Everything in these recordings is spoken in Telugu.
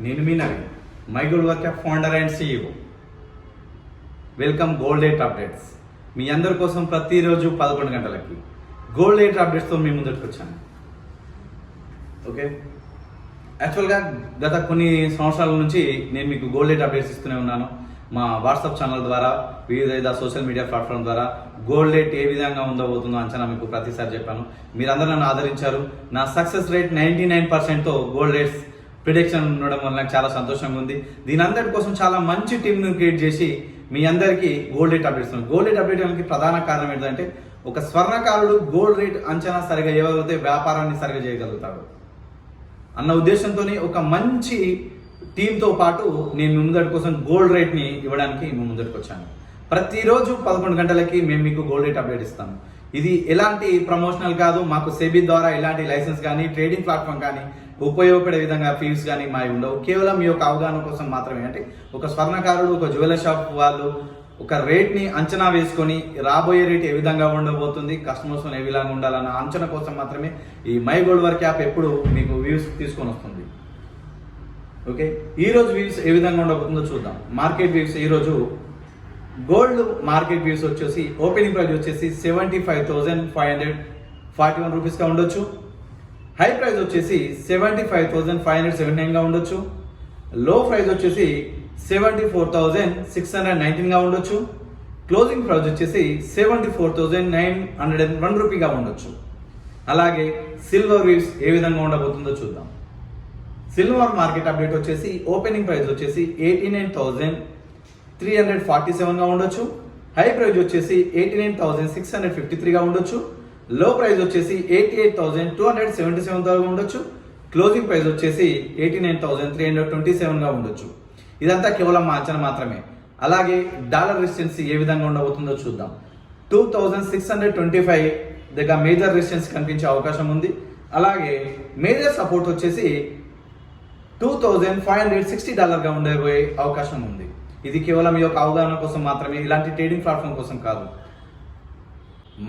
నేను మీ Naveen my good work founder and CEO welcome gold rate updates. మీ అందరి కోసం ప్రతిరోజు పదకొండు గంటలకి గోల్డ్ రేట్ అప్డేట్స్తో మీ ముందరికి వచ్చాను. ఓకే? యాక్చువల్గా గత కొన్ని సంవత్సరాల నుంచి నేను మీకు గోల్డ్ రేట్ అప్డేట్స్ ఇస్తూనే ఉన్నాను. మా వాట్సాప్ ఛానల్ ద్వారా వివిధ సోషల్ మీడియా ప్లాట్ఫామ్ ద్వారా గోల్డ్ రేట్ ఏ విధంగా ఉండబోతుందో అంచనా మీకు ప్రతిసారి చెప్పాను. మీరందరూ నన్ను ఆదరించారు. నా సక్సెస్ రేట్ నైంటీ నైన్ పర్సెంట్తో గోల్డ్ రేట్స్ ప్రిడిక్షన్ ఉండడం వల్ల నాకు చాలా సంతోషంగా ఉంది. దీని అందరి కోసం చాలా మంచి టీంను క్రియేట్ చేసి మీ అందరికీ gold rate updates gold rate update అనేది ప్రధాన కారణం ఏంటంటే ఒక స్వర్ణకారుడు గోల్డ్ రేట్ అంచనా సరిగా ఇవ్వగలిగితే వ్యాపారాన్ని సరిగా చేయగలుగుతాడు. అన్న ఉద్దేశంతో ఒక మంచి టీంతో పాటు నేను మీ ముందటి కోసం గోల్డ్ రేట్ని ఇవ్వడానికి మీ ముందటికి వచ్చాను. ప్రతిరోజు పదకొండు గంటలకి మేము మీకు గోల్డ్ రేట్ అప్డేట్ ఇస్తాము. ఇది ఎలాంటి ప్రమోషనల్ కాదు. మాకు సెబీ ద్వారా ఎలాంటి లైసెన్స్ కానీ ట్రేడింగ్ ప్లాట్ఫామ్ కానీ ఉపయోగపడే విధంగా ఫీజు కానీ మావి ఉండవు. కేవలం మీ యొక్క అవగాహన కోసం మాత్రమే. అంటే ఒక స్వర్ణకారుడు ఒక జ్యువెలర్ షాప్ వాళ్ళు ఒక రేట్ని అంచనా వేసుకొని రాబోయే రేట్ ఏ విధంగా ఉండబోతుంది కస్టమర్స్ ఏ విధంగా ఉండాలన్న అంచనా కోసం మాత్రమే ఈ మై గోల్డ్ వర్క్ యాప్ ఎప్పుడు మీకు వ్యూస్ తీసుకొని వస్తుంది. ఓకే ఈరోజు వ్యూస్ ఏ విధంగా ఉండబోతుందో చూద్దాం. మార్కెట్ వ్యూస్ ఈరోజు గోల్డ్ మార్కెట్ వ్యూస్ వచ్చేసి ఓపెనింగ్ ప్రైస్ వచ్చేసి seventy five thousand five hundred forty one రూపీస్గా ఉండొచ్చు. హై ప్రైస్ వచ్చేసి seventy five thousand five hundred seventy నైన్గా ఉండొచ్చు. లో ప్రైస్ వచ్చేసి seventy four thousand six hundred నైన్టీన్గా ఉండొచ్చు. క్లోజింగ్ ప్రైస్ వచ్చేసి seventy four thousand nine hundred and one రూపీగా ఉండొచ్చు. అలాగే సిల్వర్ వీవ్స్ ఏ విధంగా ఉండబోతుందో చూద్దాం. సిల్వర్ మార్కెట్ అప్డేట్ వచ్చేసి ఓపెనింగ్ ప్రైస్ వచ్చేసి eighty nine thousand three hundred forty సెవెన్గా ఉండొచ్చు. హై ప్రైస్ వచ్చేసి eighty nine thousand six hundred fifty త్రీగా ఉండొచ్చు. లో ప్రైస్ వచ్చేసి eighty eight thousand two hundred seventy seven దాకా ఉండొచ్చు. క్లోజింగ్ ప్రైస్ వచ్చేసి eighty nine thousand three hundred twenty సెవెన్గా ఉండొచ్చు. ఇదంతా కేవలం మా అంచనా మాత్రమే. అలాగే డాలర్ రెసిస్టెన్స్ ఏ విధంగా ఉండబోతుందో చూద్దాం. Two thousand six hundred twenty five దగ్గర మేజర్ రెసిస్టెన్స్ కనిపించే అవకాశం ఉంది. అలాగే మేజర్ సపోర్ట్ వచ్చేసి two thousand five hundred sixty డాలర్గా ఉండబోయే అవకాశం ఉంది. ఇది కేవలం మీ యొక్క అవగాహన కోసం మాత్రమే ఇలాంటి ట్రేడింగ్ ప్లాట్ఫామ్ కోసం కాదు.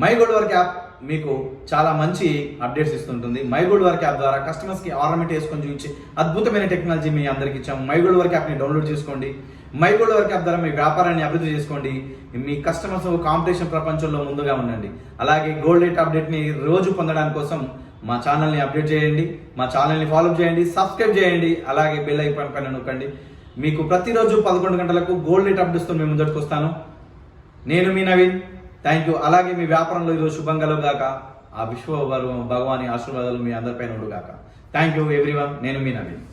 మై గోల్డ్ వర్క్ యాప్ మీకు చాలా మంచి అప్డేట్స్ ఇస్తుంటుంది. మై గోల్డ్ వర్క్ యాప్ ద్వారా కస్టమర్స్కి ఆర్నమెంట్ వేసుకొని చూపించి అద్భుతమైన టెక్నాలజీ మీ అందరికి ఇచ్చాము. మై గోల్డ్ వర్క్ యాప్ని డౌన్లోడ్ చేసుకోండి. మై గోల్డ్ వర్క్ యాప్ ద్వారా మీ వ్యాపారాన్ని అభివృద్ధి చేసుకోండి. మీ కస్టమర్స్ కాంపిటీషన్ ప్రపంచంలో ముందుగా ఉండండి. అలాగే గోల్డ్ రేట్ అప్డేట్ని రోజు పొందడానికి కోసం మా ఛానల్ని అప్డేట్ చేయండి. మా ఛానల్ని ఫాలో చేయండి. సబ్స్క్రైబ్ చేయండి. అలాగే బెల్ ఐకాన్ పైన నొక్కండి. మీకు ప్రతిరోజు పదకొండు గంటలకు గోల్డ్ రేట్ అప్డేట్స్తో మేము ముందరికి వస్తాను. నేను మీ నవీన్. థ్యాంక్ యూ అలాగే మీ వ్యాపారంలో ఈరోజు శుభం కలుగుగాక ఆ విశ్వ భగవాని ఆశీర్వాదాలు మీ అందరిపైన ఉండుగాక. థ్యాంక్ యూ ఎవ్రీవన్ నేను మీ నవీన్.